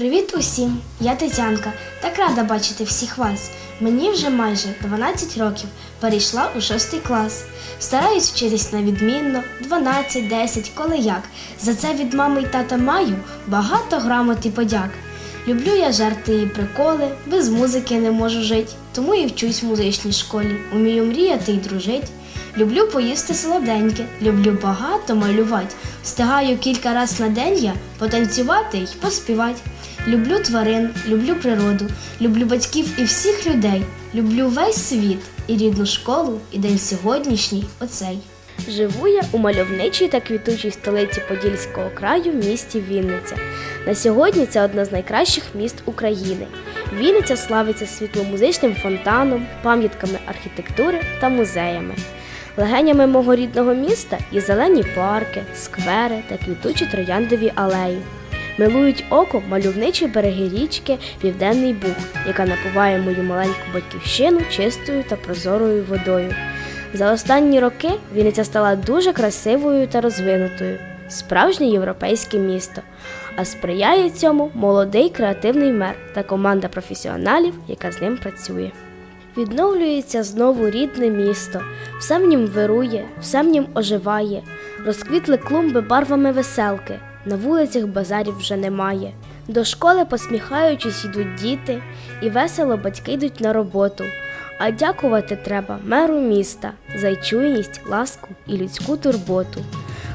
Привіт усім! Я Тетянка. Так рада бачити всіх вас. Мені вже майже 12 років. Перейшла у 6 клас. Стараюсь вчитись на відмінно, 12-10, коли як. За це від мами й тата маю багато грамот і подяк. Люблю я жарти і приколи, без музики не можу жити, тому і вчусь в музичній школі. Умію мріяти і дружить. Люблю поїсти солоденьке, люблю багато малювати. Встигаю кілька раз на день я потанцювати й поспівати. Люблю тварин, люблю природу, люблю батьків і всіх людей. Люблю весь світ і рідну школу, і день сьогоднішній оцей. Живу я у мальовничій та квітучій столиці Подільського краю місті Вінниця. На сьогодні це одне з найкращих міст України. Вінниця славиться світломузичним фонтаном, пам'ятками архітектури та музеями. Легенями мого рідного міста є зелені парки, сквери та квітучі трояндові алеї. Милують око мальовничі береги річки Південний Буг, яка напуває мою маленьку батьківщину чистою та прозорою водою. За останні роки Вінниця стала дуже красивою та розвинутою, справжнє європейське місто. А сприяє цьому молодий креативний мер та команда професіоналів, яка з ним працює. Відновлюється знову рідне місто, все в нім вирує, все в нім оживає, розквітли клумби барвами веселки, на вулицях базарів вже немає. До школи посміхаючись йдуть діти, і весело батьки йдуть на роботу. А дякувати треба меру міста за чуйність, ласку і людську турботу.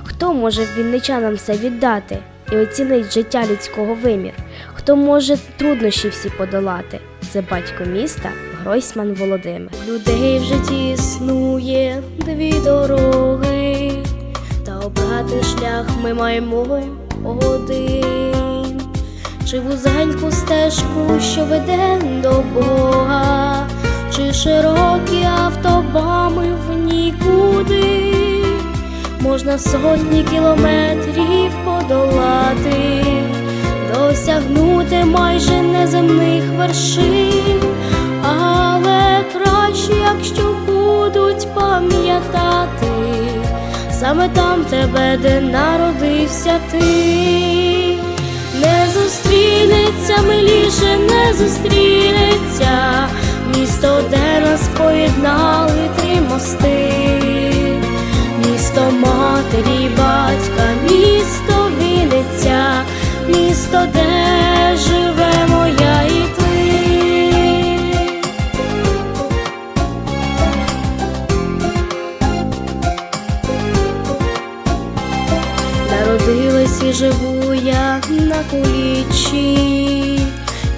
Хто може вінничанам все віддати і оцінить життя людського вимір? Хто може труднощі всі подолати? Це батько міста Гройсман Володимир. Людей в житті існує дві дороги, та обрати шлях. Ми маємо один. Чи вузеньку стежку, що веде до Бога, чи широкі автобами в нікуди, можна сотні кілометрів подолати, досягнути майже неземних вершин, саме там тебе, де народився ти. Не зустрінеться, миліше не зустрінеться, місто, де нас поєднали три мости, місто матері, батька, місто Вінниця, місто, де живемо Народилась і живу я на кулічі,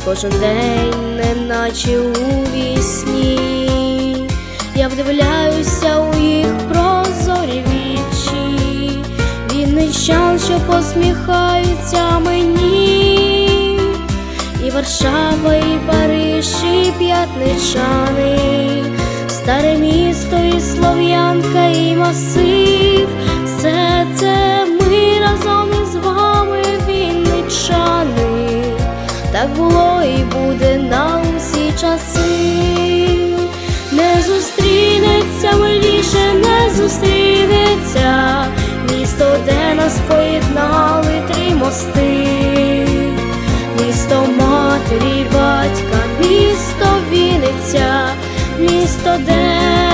кожен день, неначе у вісні, я вдивляюся у їх прозорі вічі, вінничан, що посміхаються мені, і Варшава, і Париж, і п'ятничани, старе місто, і слов'янка, і масив, було і буде на усі часи. Не зустрінеться, миліше не зустрінеться, місто, де нас поєднали три мости, місто матері, батька, місто Вінниця, місто, де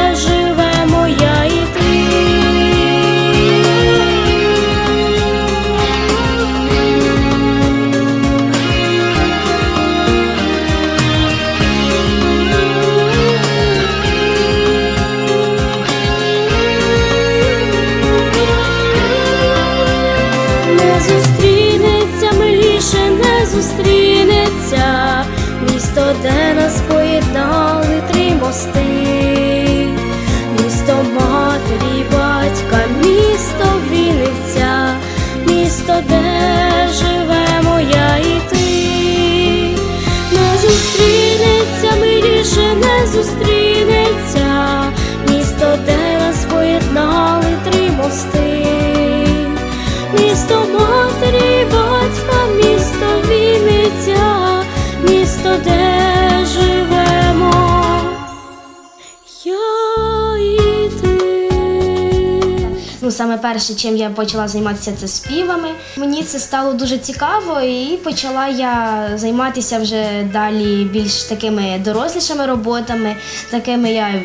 саме перше, чим я почала займатися, це співами. Мені це стало дуже цікаво, і почала я займатися вже далі більш такими дорослішими роботами, такими я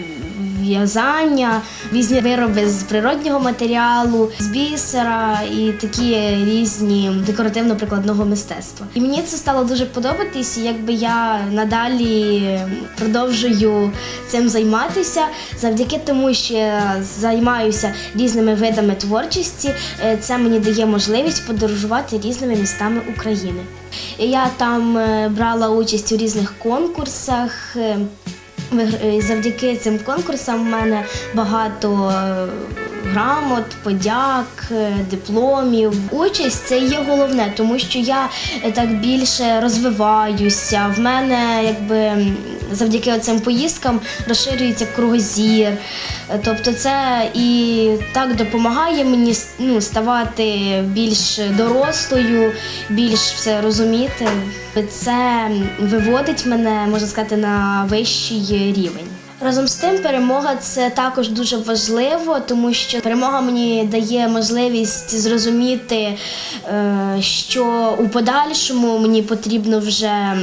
в'язання, різні вироби з природнього матеріалу, з бісера і такі різні декоративно-прикладного мистецтва. І мені це стало дуже подобатись, і якби я надалі продовжую цим займатися завдяки тому, що я займаюся різними видами творчості. е, Це мені дає можливість подорожувати різними містами України. Я там е, брала участь у різних конкурсах. Е, Завдяки цим конкурсам в мене багато е, грамот, подяк, е, дипломів. Участь це є головне, тому що я так більше розвиваюся. В мене якби завдяки цим поїздкам розширюється кругозір. Тобто це і так допомагає мені ну, ставати більш дорослою, більш все розуміти. Це виводить мене, можна сказати, на вищий рівень. Разом з тим, перемога це також дуже важливо, тому що перемога мені дає можливість зрозуміти, е, що у подальшому мені потрібно вже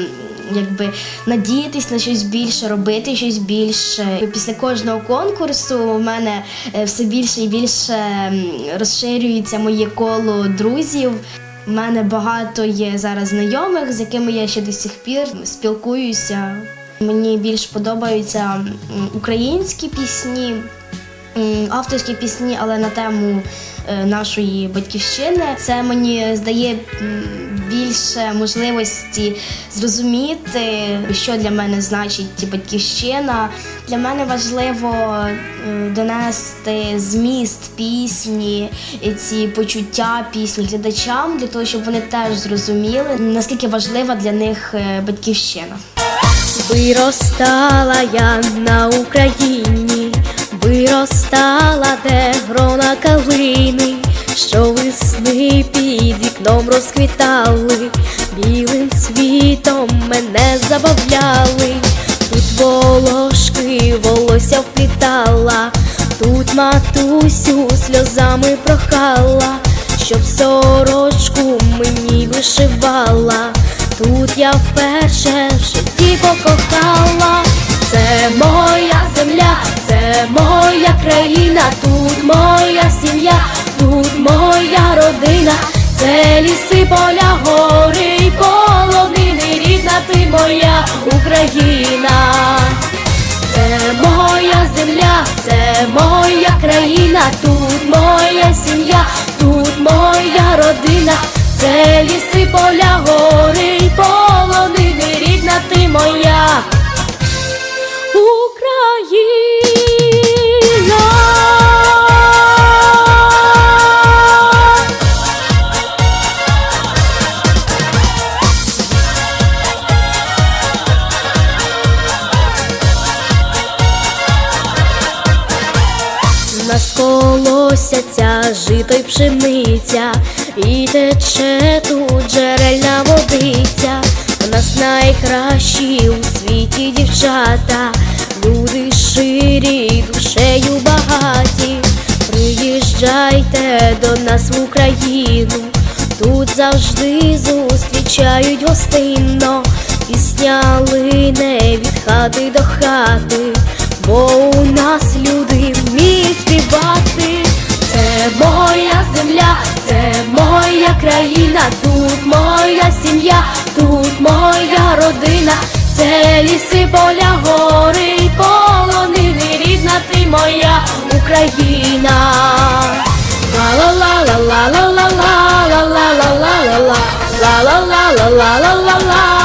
якби надіятись на щось більше, робити щось більше. Після кожного конкурсу у мене е, все більше і більше розширюється моє коло друзів. У мене багато є зараз знайомих, з якими я ще до сих пір спілкуюся. Мені більш подобаються українські пісні, авторські пісні, але на тему е, нашої батьківщини. Це мені здає більше можливості зрозуміти, що для мене значить батьківщина. Для мене важливо е, донести зміст пісні, ці почуття пісні глядачам, для того, щоб вони теж зрозуміли, наскільки важлива для них е, батьківщина. Виростала я на Україні, виростала, де грона калини, що весни під вікном розквітали, білим світом мене забавляли, тут волошки волосся вплітала, тут матусю сльозами прохала, щоб сорочку мені вишивала. Тут я вперше в житті покохала, це моя земля, це моя країна, тут моя сім'я, тут моя родина, це ліси, поля, гори, й полонини, рідна ти моя Україна. Це моя земля, це моя країна, тут моя сім'я, тут моя родина, це ліси, поля, гори, й полонини, рідна ти моя Україна. Пшениця, і тече тут джерельна водиця. У нас найкращі у світі дівчата, люди ширі, душею багаті. Приїжджайте до нас в Україну, тут завжди зустрічають гостинно, пісня лине від хати до хати, бо у нас люди вміють співати. Моя земля, це моя країна, тут моя сім'я, тут моя родина, це ліси, поля, гори, полонини, рідна ти моя Україна. Ла-ла-ла-ла-ла-ла-ла-ла-ла-ла-ла-ла-ла-ла-ла.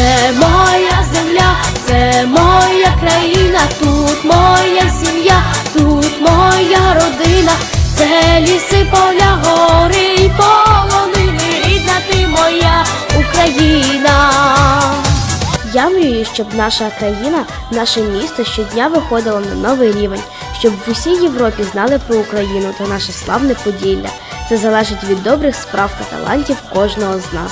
Це моя земля, це моя країна, тут моя сім'я, тут моя родина, це ліси, поля, гори й полонини, рідна ти моя Україна. Я мрію, щоб наша країна, наше місто щодня виходило на новий рівень, щоб в усій Європі знали про Україну та наше славне Поділля. Це залежить від добрих справ та талантів кожного з нас.